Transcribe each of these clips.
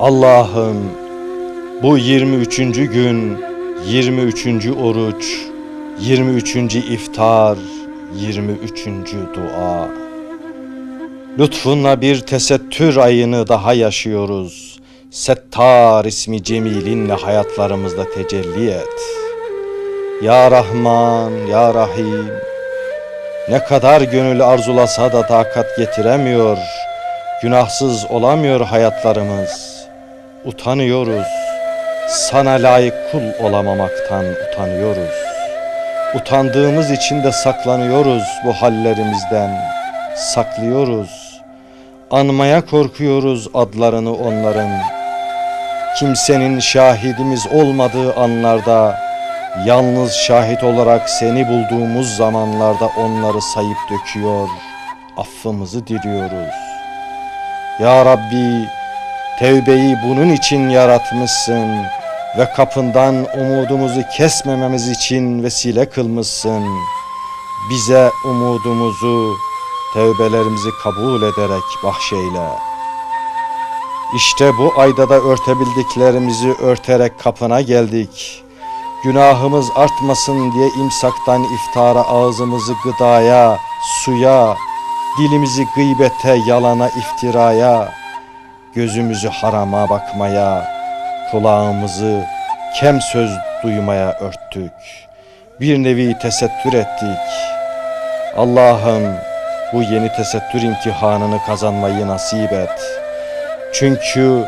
Allah'ım bu 23. gün, 23. oruç, 23. iftar, 23. dua. Lütfunla bir tesettür ayını daha yaşıyoruz. Settar ismi cemilinle hayatlarımızda tecelli et. Ya Rahman, Ya Rahim. Ne kadar gönül arzulasa da takat getiremiyor. Günahsız olamıyor hayatlarımız. Utanıyoruz. Sana layık kul olamamaktan utanıyoruz. Utandığımız için de saklanıyoruz bu hallerimizden. Saklıyoruz. Anmaya korkuyoruz adlarını onların. Kimsenin şahidimiz olmadığı anlarda, yalnız şahit olarak seni bulduğumuz zamanlarda onları sayıp döküyor, affımızı diliyoruz. Ya Rabbi, tevbeyi bunun için yaratmışsın ve kapından umudumuzu kesmememiz için vesile kılmışsın. Bize umudumuzu, tevbelerimizi kabul ederek bahşeyle. İşte bu ayda da örtebildiklerimizi örterek kapına geldik. Günahımız artmasın diye imsaktan iftara ağzımızı gıdaya, suya, dilimizi gıybete, yalana, iftiraya, gözümüzü harama bakmaya, kulağımızı kem söz duymaya örttük. Bir nevi tesettür ettik. Allah'ım bu yeni tesettür imtihanını kazanmayı nasip et. Çünkü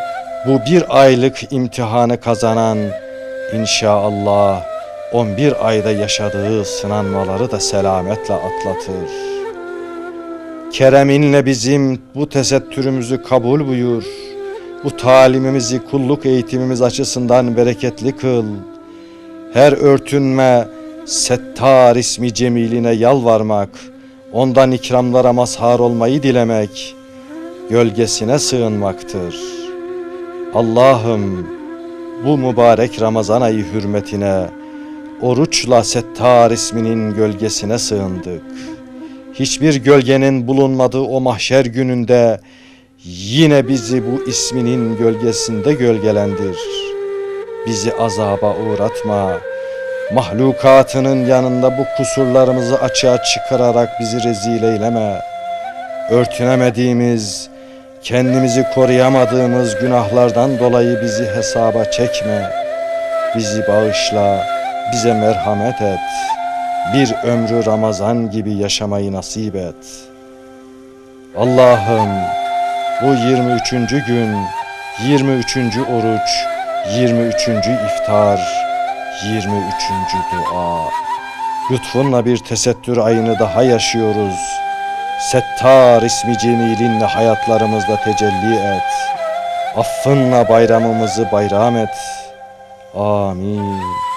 bu bir aylık imtihanı kazanan inşallah 11 ayda yaşadığı sınanmaları da selametle atlatır. Kereminle bizim bu tesettürümüzü kabul buyur. Bu talimimizi kulluk eğitimimiz açısından bereketli kıl. Her örtünme settar ismi cemiline yalvarmak, ondan ikramlara mazhar olmayı dilemek, gölgesine sığınmaktır. Allah'ım bu mübarek Ramazan ayı hürmetine oruçla Settar isminin gölgesine sığındık. Hiçbir gölgenin bulunmadığı o mahşer gününde yine bizi bu isminin gölgesinde gölgelendir. Bizi azaba uğratma. Mahlukatının yanında bu kusurlarımızı açığa çıkararak bizi rezil eyleme. Örtünemediğimiz, kendimizi koruyamadığımız günahlardan dolayı bizi hesaba çekme. Bizi bağışla, bize merhamet et. Bir ömrü Ramazan gibi yaşamayı nasip et. Allah'ım bu 23. gün, 23. oruç, 23. iftar, 23. dua. Lütfunla bir tesettür ayını daha yaşıyoruz. Settar ismi cemilinle hayatlarımızda tecelli et. Affınla bayramımızı bayram et. Amin.